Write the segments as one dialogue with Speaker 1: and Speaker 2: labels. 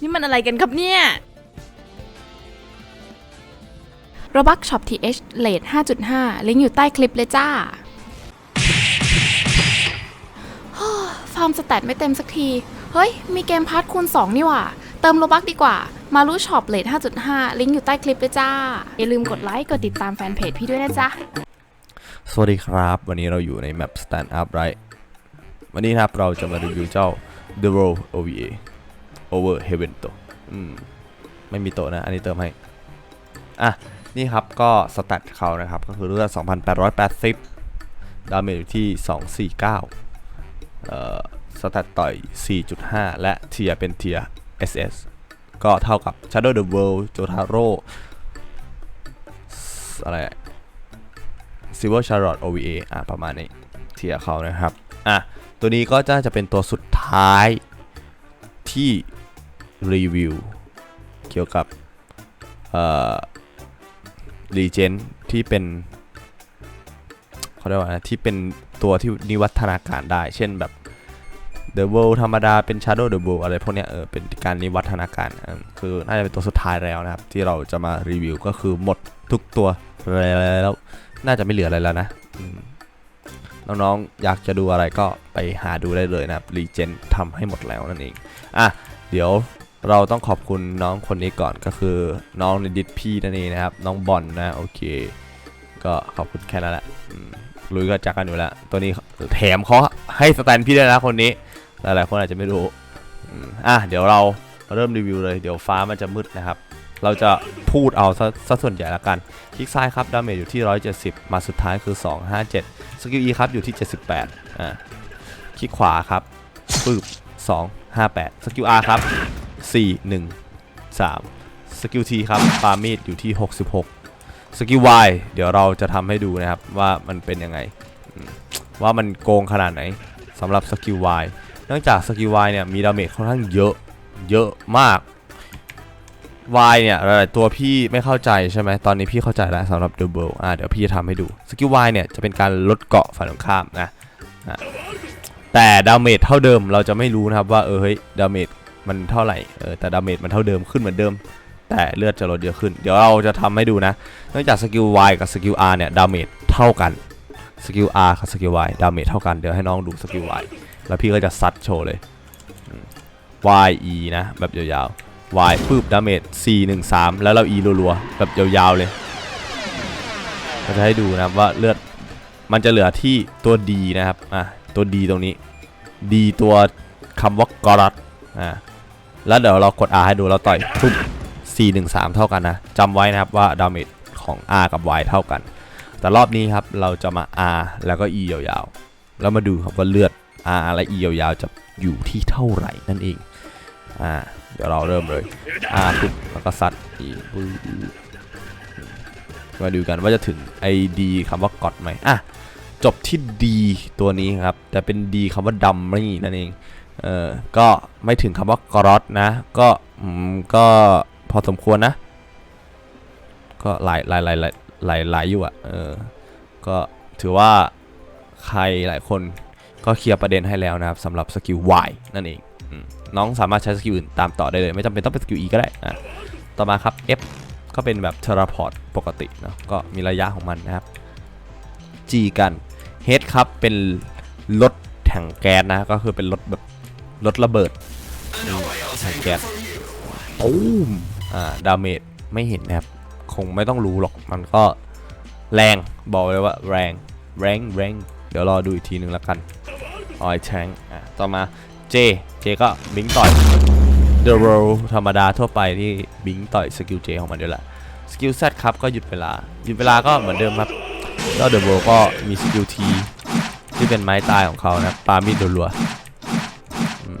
Speaker 1: นี่มันอะไรกันครับเนี่ย Robux Shop TH เลท5.5 ลิงก์อยู่ใต้คลิปเลยจ้าฟาร์มสแตทไม่เต็มสักที เฮ้ย มีเกมพาร์ทคูณ 2 นี่หว่า เติมโลบักดีกว่า มารู้ช็อปเลท5.5 ลิงก์อยู่ใต้คลิปเลยจ้า อย่าลืมกดไลค์ กดติดตามแฟนเพจพี่ด้วยนะจ๊ะ
Speaker 2: สวัสดีครับ วันนี้เราอยู่ในแมป Stand Up Right วันนี้ครับเราจะมารีวิวเจ้า The Roll OVA Over Heaven ตัวอืมไม่มีโตะนะ อันนี้เติมให้ อะ นี่ครับก็สแตทเขานะครับ ก็คือเลือด2,880 ดาเมจอยู่ที่ 249 เอ่อ สแตทต่อย 4.5 และเทียเป็นเทีย SS ก็เท่ากับ Shadow the World Jotaro อะไรอะ Silver Charlotte OVA อะ ประมาณนี้ เทียร์เขานะครับ อะ ตัวนี้ก็จะจะเป็นตัวสุดท้ายที่ รีวิว เกี่ยวกับรีเจนที่เป็นเขาเรียกว่าอะที่เป็นตัวที่นิวัฒนาการได้ เช่นแบบ The World ธรรมดาเป็น Shadow the World อะไรพวกเนี้ยเออเป็นการนิวัฒนาการคือน่าจะเป็นตัวสุดท้ายแล้วนะครับ ที่เราจะมารีวิวก็คือหมดทุกตัวแล้วน่าจะไม่เหลืออะไรแล้วนะน้องๆอยากจะดูอะไรก็ไปหาดูได้เลยนะครับรีเจนทำให้หมดแล้วนั่นเองอะเดี๋ยว เราต้องขอบคุณน้องคนนี้ก่อนก็คือน้องในดิสพี่นั่นเองนะครับ น้องบอลนะโอเค ก็ขอบคุณแค่นั้นแหละอืมลุยก็จักกันอยู่แล้วตัวนี้แถมเขาให้สแตนพี่ด้วยนะคนนี้หลายๆคนอาจจะไม่รู้อะเดี๋ยวเราเริ่มรีวิวเลยเดี๋ยวฟ้ามันจะมืดนะครับ เราจะพูดเอาซะส่วนใหญ่ละกัน คลิกซ้ายครับดาเมจอยู่ที่ 170 มาสุดท้ายคือ 257 สกิล E ครับอยู่ที่ 78อ่าคลิกขวาครับปึ๊บ258 สกิล R ครับ 4 1 3 สกิล T ครับปามีดอยู่ที่ 66 สกิล Y เดี๋ยวเราจะทำให้ดูนะครับว่ามันเป็นยังไง ว่ามันโกงขนาดไหนสำหรับสกิล Y เนื่องจากสกิล Y เนี่ยมีดาเมจค่อนข้างเยอะเยอะมาก Y เนี่ยหลายตัวพี่ไม่เข้าใจใช่ไหมตอนนี้พี่เข้าใจแล้วสำหรับ Double อ่าเดี๋ยวพี่จะทำให้ดูสกิล Y เนี่ยจะเป็นการลดเกาะฝ่ายตรงข้ามนะแต่ดาเมจเท่าเดิมเราจะไม่รู้นะครับว่าเออเฮ้ยดาเมจ มันเท่าไหร่เออแต่ดาเมจมันเท่าเดิมขึ้นเหมือนเดิม แต่เลือดจะลดเยอะขึ้น เดี๋ยวเราจะทำให้ดูนะเนื่องจากสกิล Y กับสกิล R เนี่ยดาเมจเท่ากันสกิล R กับสกิล Y ดาเมจเท่ากันเดี๋ยวให้น้องดูสกิล Y แล้วพี่ก็จะซัดโชว์เลย Y E นะแบบยาวๆ Y ปึ๊บดาเมจ4 1 3 แล้วเรา E รัวๆแบบยาวๆเลยก็จะให้ดูนะว่าเลือดมันจะเหลือที่ตัว D นะครับอะตัว D ตรงนี้ D ตัวคำว่ากรัตอะ แล้วเดี๋ยวเรากด R ให้ดูเราต่อยปุ๊บ4 1 3 เท่ากันนะจำไว้นะครับว่าดาเมจของ R กับ Y เท่ากัน แต่รอบนี้ครับเราจะมา R แล้วก็ E ยาวๆ แล้วมาดูครับว่าเลือด R และ E ยาวๆจะอยู่ที่เท่าไหร่นั่นเองอ่าเดี๋ยวเราเริ่มเลยอ่าปุ๊บแล้วก็ซัดอีกปึ๊บมาดูกันว่าจะถึงไอดีคำว่ากอดไหมอะจบที่ดีตัวนี้ครับ แต่เป็นดีคำว่าดัมนี่นั่นเอง เออก็ไม่ถึงคำว่ากรอตนะ ก็อืมก็พอสมควรนะ ก็หลายหลายหลายหลายหลายหลายอยู่อะเออ ก็ถือว่าใครหลายคนก็เคลียร์ประเด็นให้แล้วนะครับสำหรับสกิล Y นั่นเองน้องสามารถใช้สกิลอื่นตามต่อได้เลย ไม่จำเป็นต้องเป็นสกิล E ก็ได้อะต่อมาครับ F ก็เป็นแบบเทเลพอร์ตปกติเนาะก็มีระยะของมันนะครับ G กัน H ครับเป็นรถถังแก๊สนะ ก็คือเป็นรถแบบ รถระเบิดนี่ถังแก๊สตูมอ่าดาเมจไม่เห็นนะครับ คงไม่ต้องรู้หรอกมันก็แรงบอกเลยว่าแรงแรงแรงเดี๋ยวรอดูอีกทีหนึ่งแล้วกันออยแทงอะต่อมา J J ก็บิงต่อย The Roll ธรรมดาทั่วไปที่บิงต่อยสกิล J ของมันด้วยแหละสกิล Z ครับก็หยุดเวลา หยุดเวลาก็เหมือนเดิมครับแล้ว The Roll ก็มีสกิล T ที่เป็นไม้ตายของเขานะปามีดรัวๆอืม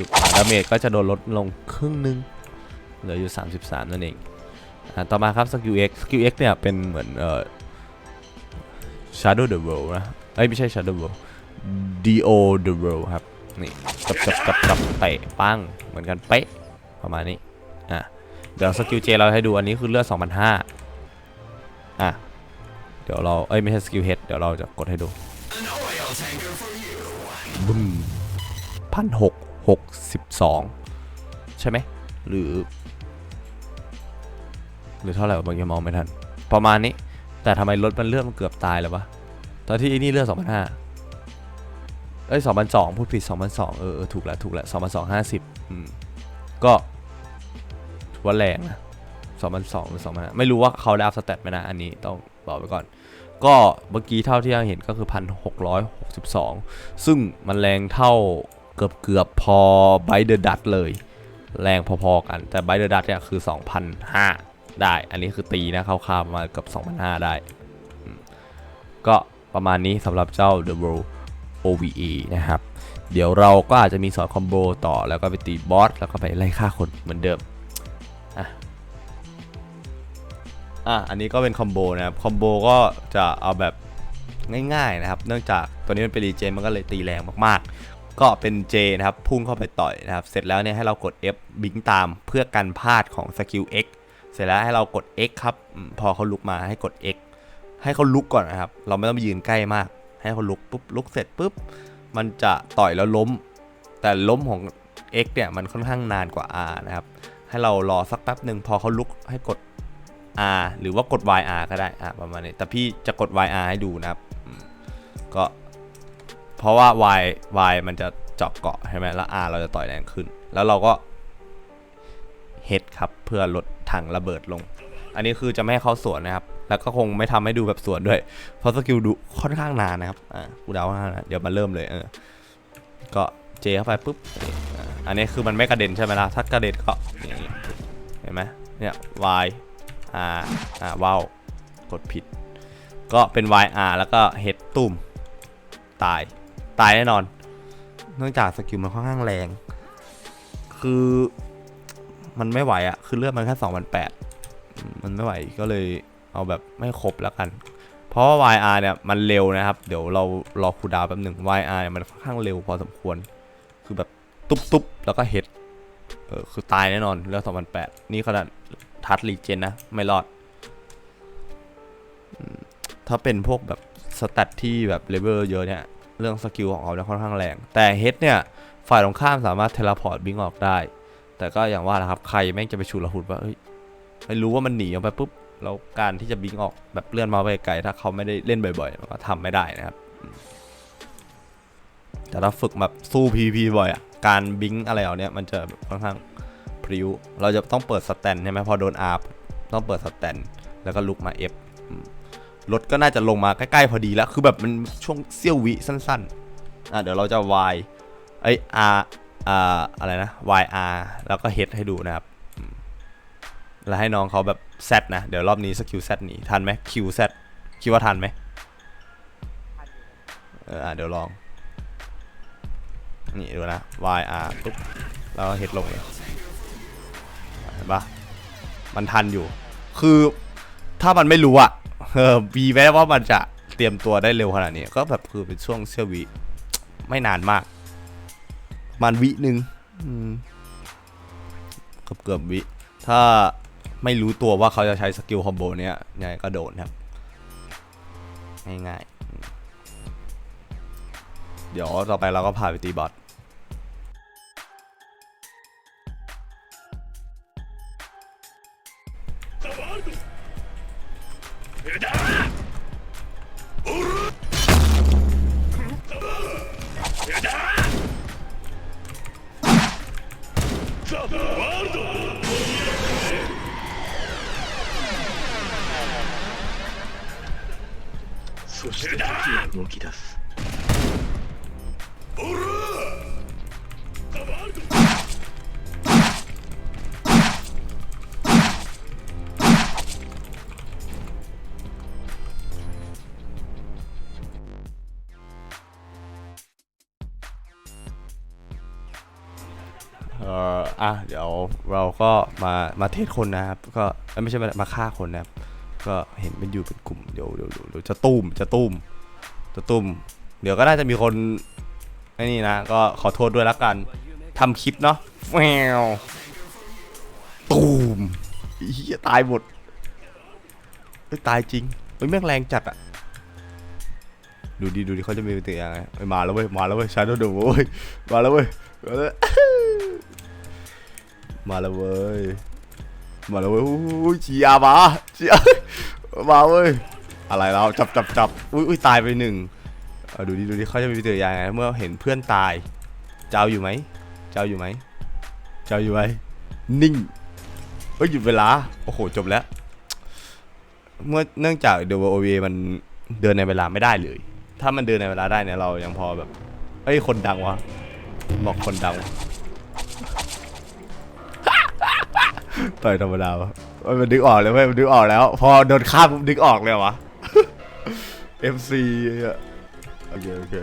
Speaker 2: จุดๆดาเมจก็จะโดนลดลงครึ่งหนึง เหลืออยู่ 33 นั่นเองอะต่อมาครับสกิล X สกิล X เนี่ยเป็นเหมือนเอ่อ Shadow the World นะเอ้ยไม่ใช่ Shadow World D.O. The World ครับ นี่กับกับกับกับเตะปั้งเหมือนกันเป๊ะประมาณนี้อะเดี๋ยวสกิลเจเราให้ดูอันนี้คือเลือด2,500อะเดี๋ยวเราเอ้ยไม่ใช่สกิลเฮดเดี๋ยวเราจะกดให้ดูบึ้มพันหก 62 ใช่ไหมหรือ หรือเท่าไหร่บางทีมองไม่ทัน ประมาณนี้ แต่ทำไมรถมันเลือดมันเกือบตายเลยวะตอนที่อ้นี่เลือด2,500เอ้ย2,200พูดผิด2,200เออเออถูกแล้วถูกแล้ว2,250อืมก็ถือว่าแรงนะ2,200หรือ2,500ไม่รู้ว่าเขาได้อัพสเตตไหมนะอันนี้ต้องบอกไว้ก่อนก็เมื่อกี้เท่าที่เราเห็นก็คือ 1,662 ซึ่งมันแรงเท่า กือบเกือบพอไบเดอร์ดัตเลย แรงพอๆกัน แต่ไบเดอร์ดัตเนี่ยคือ2,500ได้ อันนี้คือตีนะคร่าวๆประมาเกือบ2,500ได้ ก็ประมาณนี้สำหรับเจ้า The World OVA นะครับ เดี๋ยวเราก็อาจจะมีสอนคอมโบต่อแล้วก็ไปตีบอส แล้วก็ไปไล่ฆ่าคนเหมือนเดิมอะอะอันนี้ก็เป็นคอมโบนะครับ คอมโบก็จะเอาแบบง่ายๆนะครับ เนื่องจากตัวนี้มันเป็นรีเจนมันก็เลยตีแรงมากๆ ก็เป็น J นะครับพุ่งเข้าไปต่อยนะครับ เสร็จแล้วเนี่ยให้เรากด F บิงตามเพื่อกันพลาดของสกิล X เสร็จแล้วให้เรากด X ครับ พอเขาลุกมาให้กด X ให้เขาลุกก่อนนะครับ เราไม่ต้องไปยืนใกล้มาก ให้เขาลุกปุ๊บลุกเสร็จปุ๊บมันจะต่อยแล้วล้ม แต่ล้มของ X เนี่ยมันค่อนข้างนานกว่า R นะครับ ให้เรารอสักแป๊บหนึ่งพอเขาลุกให้กด R หรือว่ากด YR ก็ได้อะประมาณนี้ แต่พี่จะกด YR ให้ดูนะครับ ก็ เพราะว่า Y Y มันจะเจาะเกาะใช่ไหมแล้ว R เราจะต่อยแรงขึ้น แล้วเราก็ Head ครับเพื่อลดถังระเบิดลง อันนี้คือจะไม่ให้เขาสวนนะครับ แล้วก็คงไม่ทำให้ดูแบบสวนด้วย เพราะสกิลดูค่อนข้างนานนะครับ อ่ากูเดาว่านะเดี๋ยวมาเริ่มเลยเออ ก็เจเข้าไปปุ๊บอ,อันนี้คือมันไม่กระเด็นใช่ไหมล่ะ ถ้ากระเด็นก็เห็นไหมเนี่ย Y R อ่าว้าวกดผิด ก็เป็น Y R แล้วก็เฮดตุ่มตาย ตายแน่นอน เนื่องจากสกิลมันค่อนข้างแรง คือมันไม่ไหวอะคือเลือดมันแค่2,008มันไม่ไหวก็เลยเอาแบบไม่ครบแล้วกัน เพราะว่า YR เนี่ยมันเร็วนะครับ เดี๋ยวเรารอคูดาวแป๊บหนึ่ง YR เนี่ยมันค่อนข้างเร็วพอสมควร คือแบบตุ๊บตุ๊บแล้วก็เห็ดเออคือตายแน่นอนเรื่อง2008นี่ขนาดทัดรีเจนนะ ไม่รอด ถ้าเป็นพวกแบบสแตทที่แบบเลเวลเยอะเนี่ย เรื่องสกิลของเขาเนี่ยค่อนข้างแรง แต่เฮดเนี่ยฝ่ายตรงข้ามสามารถเทเลพอร์ตบิงออกได้ แต่ก็อย่างว่าแหละครับใครแม่งจะไปชูระหุดว่าเฮ้ยไม่รู้ว่ามันหนีออกไปปุ๊บแล้วการที่จะบิงออกแบบเลื่อนมาไปไกลถ้าเขาไม่ได้เล่นบ่อยๆมันก็ทำไม่ได้นะครับ แต่ถ้าฝึกแบบสู้ PVP บ่อยอะการบิงอะไรเอาเนี้ยมันจะค่อนข้างพริ้วเราจะต้องเปิดสแตนใช่ไหมพอโดนอาร์ต้องเปิดสแตนแล้วก็ลุกมา F อืม รถก็น่าจะลงมาใกล้ๆพอดีแล้ว คือแบบมันช่วงเสี้ยววิสั้นๆ อะเดี๋ยวเราจะ Y ไอย R อ่าอะไรนะ YR แล้วก็ H ให้ดูนะครับ แล้วให้น้องเขาแบบ Z นะ เดี๋ยวรอบนี้สกิล Z หนีทันไหม Q Z คิดว่าทันไหมเออเดี๋ยวลอง นี่ดูนะ Y R ปุ๊บแล้วเฮดลงเลยเห็นปะมันทันอยู่ คือถ้ามันไม่รู้อะ เออวีแม้ว่ามันจะเตรียมตัวได้เร็วขนาดนี้ ก็แบบคือเป็นช่วงเสี้ยววิไม่นานมากประมันวิหนึ่งอืมเกือบเกือบวิ ถ้าไม่รู้ตัวว่าเขาจะใช้สกิลคอมโบเนี้ยยังไงก็โดนครับง่ายๆอืมเดี๋ยวต่อไปเราก็พาไปตีบอส
Speaker 3: 으다!
Speaker 2: เอ่ออะเดี๋ยวเราก็มามาเทสคนนะครับ ก็ไม่ใช่มามาฆ่าคนนะครับ ก็เห็นมันอยู่เป็นกลุ่มเดี๋ยวเดี๋ยวเดี๋ยวจะตุ้มจะตุ้มจะตุ้ม เดี๋ยวก็น่าจะมีคนไอ้นี่นะ ก็ขอโทษด้วยละกันทำคลิปเนาะแมวตูมเฮียตายหมดเฮ้ยตายจริงเฮ้ยแม่งแรงจัดอะดูดิดูดิเขาจะมีปฏิกิริยาไงมาแล้วเว้ยมาแล้วเว้ยชาโดว์เดอะโว้ยมาแล้วเว้ย มาแล้วเว้ย มาแล้วเว้ยอุ้ยเจียมาเจียมาเว้ย อะไรแล้วจับจับจับอุ้ยอุ้ยตายไปหนึ่งดูดิดูดิเขาจะมีปฏิกิริยาไงเมื่อเห็นเพื่อนตาย เจ้าอยู่ไหม เจ้าอยู่ไหม เจ้าอยู่ไหมนิ่งเอ้ยหยุดเวลา โอ้โห จบแล้ว เมื่อเนื่องจาก The World OVA มันเดินในเวลาไม่ได้เลย ถ้ามันเดินในเวลาได้เนี่ยเรายังพอแบบเอ้ย คนดังวะ บอกคนดัง ต่อยธรรมดาวะเอ้ยมันดึกออกเลยเว้ยมันดึกออกแล้ว พอโดนฆ่าปุ๊บดึกออกเลยวะ FC อะโอเคโอเค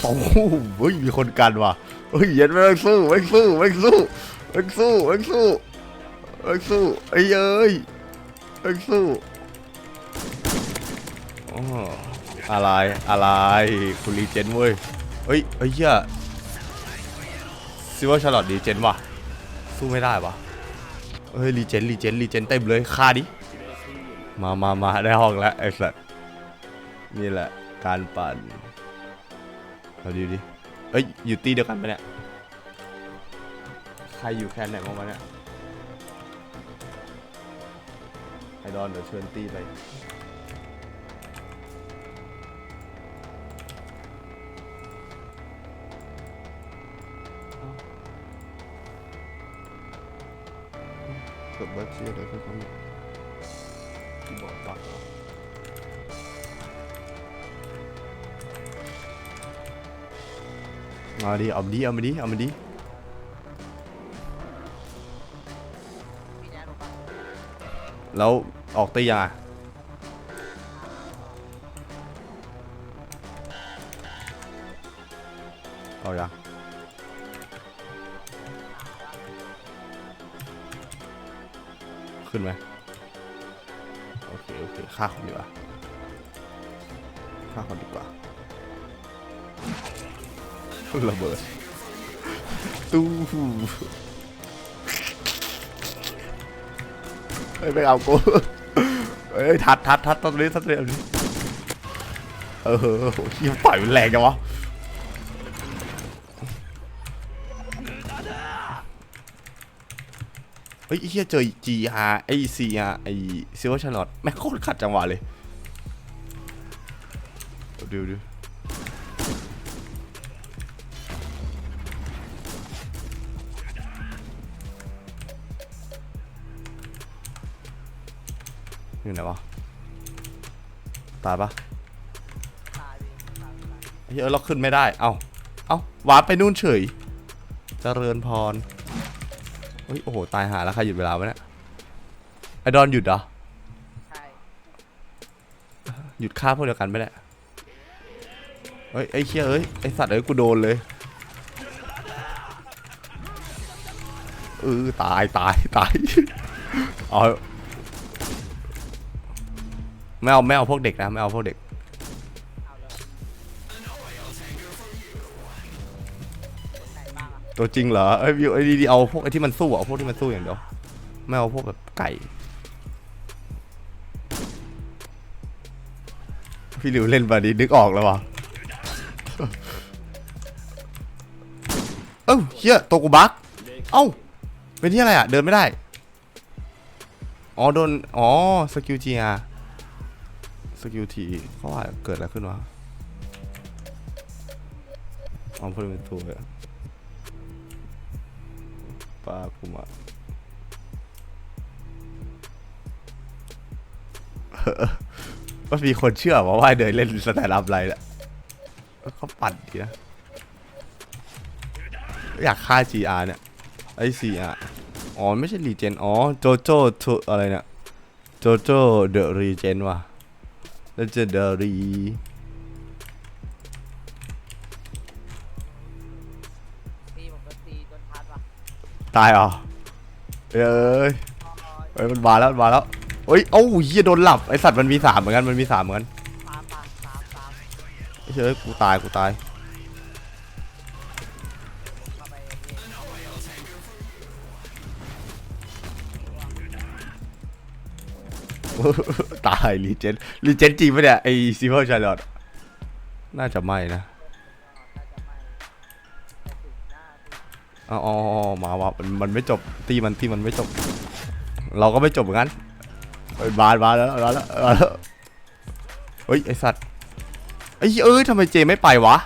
Speaker 2: โอ้โหเฮ้ยมีคนกันว่ะเฮ้ยเย็นไม่งสู้ไม่สู้ไม่สู้ไม่สู้ไม่สู้ไม่สู้ไอ้เอ้ยเอ็กสู้อ๋ออะไรอะไรคุณรีเจนเว้ยเฮ้ยเฮ้เหี้ยซิว่าชาร์ลอตรีเจนว่ะ สู้ไม่ได้วะเฮ้ยรีเจนรีเจนรีเจนเต็มเลยฆ่าดิ มามามาได้ห้องแล้วไอ้สัสนี่แหละการปั่นเอาดีดิเอ้ยอยู่ตีเดียวกันปะเนี่ยใครอยู่แคนไหนบ้างวะเนี่ยไอดอนเดี๋ยวเชิญตีไป เกิดบัคเชียอะไรขึ้นครับเนี่ยที่บอกปักเหรอมาดิเอามาดิเอามาดิเอามาดิแล้วออกตียังอะเอา ฆ่าคนดีกว่าฆ่าคนดีกว่าระเบิดตู้เฮ้ยไปเอากูเฮ้ยทัดทัดทัดตอนนี้ทัดเรียบเออโหยิ่งปล่อยมันแรงจังวะ เฮ้ยไอ้เฮียเจอ GR ไอ CR ไอซิลเวอร์ชาร์ลอตแม่งโคตรขัดจังหวะเลยดูดูอยู่ไหนวะ ตายปะเฮ้ยเราขึ้นไม่ได้ เอ้า เอ้าวาร์ปไปนู่นเฉยเจริญพร เฮ้ยโอ้โหตายหาแล้วใครหยุดเวลาวะเนี่ยไอดอนหยุดเหรอ
Speaker 4: ใช่
Speaker 2: หยุดฆ่าพวกเดียวกันไม่ได้เฮ้ยไอ้เชี่ยเอ้ยไอ้สัตว์เอ้ยกูโดนเลยเออตายตายตายเอาไม่เอาไม่เอาพวกเด็กนะไม่เอาพวกเด็ก ตัวจริงเหรอเอ้วิวไอ้ดีๆเอาพวกไอ้ที่มันสู้อะเอาพวกที่มันสู้อย่างเดียวไม่เอาพวกแบบไก่พี่หลิวเล่นมาดีนึกออกแล้ววะเอ้าเฮียตัวกูบักเอ้าเป็นที่อะไรอะ เดินไม่ได้ อ๋อโดน อ๋อสกิลจีอาสกิลทีเขาว่าเกิดอะไรขึ้นวะอ๋อพวกนี้เป็นตัวเลย ปาคุมะว่ามีคนเชื่อว่าว่าเดินเล่นสแตนด์อัพไรแหละเขาปั่นดีนะ อยากฆ่า GR เนี่ย ไอ้ CR อ๋อ ไม่ใช่รีเจน อ๋อ โจโจ้อะไรเนี่ย โจโจ้เดอะรีเจนว่ะแล้วจะเดอะรี
Speaker 4: ตา
Speaker 2: ยเหรอเอ้ย
Speaker 4: อ๋อ
Speaker 2: เอ้ยมันมาแล้วมันมาแล้วเอ้ยเอ้าเฮียโดนหลับไอสัตว์มันมีสามเหมือนกันมันมีสามเหมือนกัน
Speaker 4: ตามตามตามตาม
Speaker 2: เฮ้ยกูตายกูตายตายรีเจนรีเจนจริงปะเนี่ยไอซิเวอร์ชาร์ลอตน่าจะไม่นะ อ๋อมาวะมันไม่จบตีมันตีมันไม่จบ เราก็ไม่จบเหมือนกันเอ้ยบานบานแล้วแล้วแล้วเฮ้ยไอสัตว์ไอ้เอ้ยทำไมเจไม่ไปวะ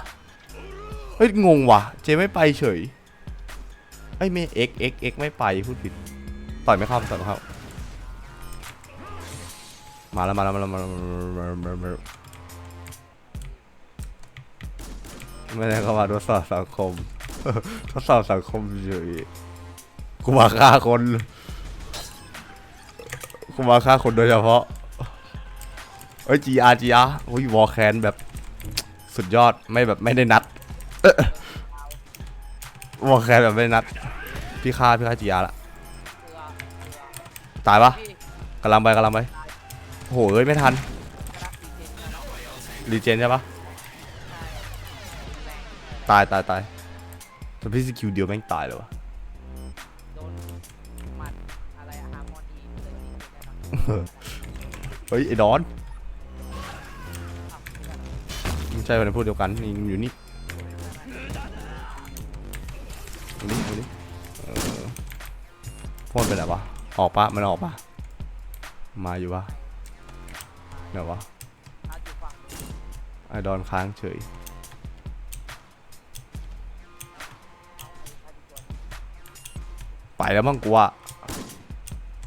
Speaker 2: เฮ้ยงงวะเจไม่ไปเฉยไอ้ยไม่เอ็กเอ็กเอ็กไม่ไปพูดผิดต่อยไม่เข้าต่อยไม่เข้ามาแล้วมาแล้วมาแล้วมาแล้วไม่ได้เข้ามาทดสอบสังคม ทดสอบสังคมเฉยกูมาฆ่าคนกูมาฆ่าคนโดยเฉพาะเอ้ย GR GR โอ้ยวอลแคนแบบสุดยอดไม่แบบไม่ได้นัดวอลแคนแบบไม่ได้นัด พี่ฆ่าพี่ฆ่า GR ละตายปะ
Speaker 4: เรือพี่
Speaker 2: กำลังไปกำลังไปโอ้โหเอ้ยไม่ทัน
Speaker 4: รีเจ
Speaker 2: นใช่ปะตายตายตาย แต่พี่สกิลเดียวแม่งตายเลยวะ
Speaker 4: โดนหมัดอะไรอะฮาร์โมนีเลยนี่ได้ปะ
Speaker 2: เฮ้ยไอ้ดอน
Speaker 4: ทำกัน
Speaker 2: ไม่ใช่วันพูดเดียวกันนี่อยู่นี่อยู่นี่อยู่นี่เออพ่นไปไหนวะออกปะมันออกปะมาอยู่ปะไหนวะ
Speaker 4: อาจุฝั่งนู้น
Speaker 2: ไอ้ดอนค้างเฉย
Speaker 4: ไป
Speaker 2: แล้วมั้งกูอะ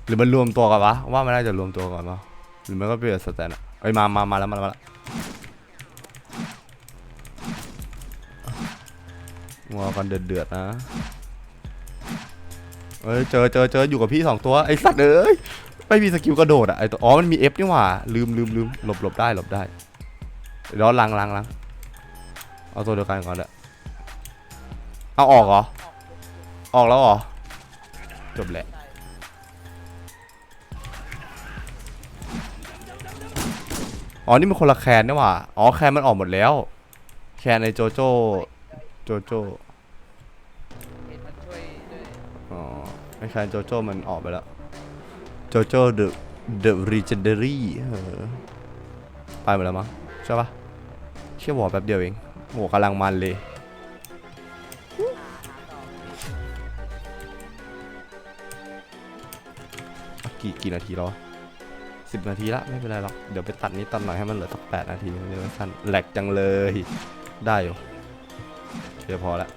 Speaker 2: หรือมันรวมตัวกันวะว่ามันน่าจะรวมตัวก่อนวะหรือมันก็เปลี่ยนสแตนอะเอ้ยมามามาแล้วมาแล้วมาแล้วงัวกันเดือดเดือดนะเอ้ยเจอเจอเจออยู่กับพี่สองตัวไอ้สัตว์เอ้ยไม่มีสกิลกระโดดอะไอตัวอ๋อมันมี F นี่หว่าลืมลืมลืมหลบหลบได้หลบได้เดี๋ยวลังลังลังเอาตัวเดียวกันก่อนเลยเอาออกเหรอ
Speaker 4: ออก
Speaker 2: แล้วเหรอ จบแหละอ๋อ นี่มันคนละแคนนี่หว่า อ๋อ แคนมันออกหมดแล้ว แคนในโจโจ โจโจอ๋อไอแคนโจโจมันออกไปแล้ว โจโจ the the legendary เออไปหมดแล้วมั้งใช่ปะเชี่ยวหัวแป๊บเดียวเองโหกำลังมันเลย กี่กี่นาทีแล้วสิบนาทีละไม่เป็นไรหรอกเดี๋ยวไปตัดนี้ตัดหน่อยให้มันเหลือสักแปดนาทีมันจะได้ไม่สั้นแหลกจังเลย ได้อยู่เพียพอละ